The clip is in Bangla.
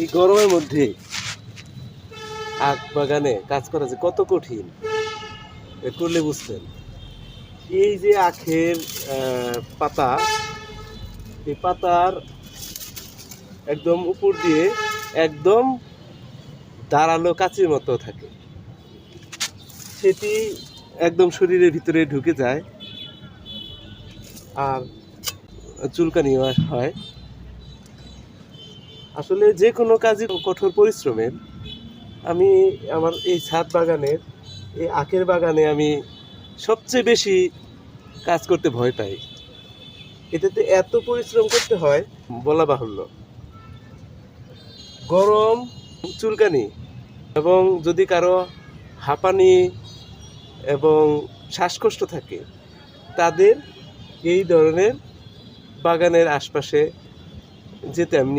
এই গরমের মধ্যে আখ বাগানে কাজ করা যে কত কঠিন করলে বুঝতেন। এই যে আখের পাতা, এই পাতার একদম উপর দিয়ে একদম দাঁড়াল কাঁচির মতো থাকে। সেটি একদম শরীরের ভিতরে ঢুকে যায়। আর চুলকানি হয়। আসলে যে কোনো কাজই কঠোর পরিশ্রমের আমি আমার এই ছাদ বাগানের, এই আখের বাগানে আমি সবচেয়ে বেশি কাজ করতে ভয় পাই। এটাতে এত পরিশ্রম করতে হয়, বলা বাহুল্য। গরম, চুলকানি এবং যদি কারও হাঁপানি এবং শ্বাসকষ্ট থাকে, তাদের এই ধরনের বাগানের আশপাশে যেতে আমি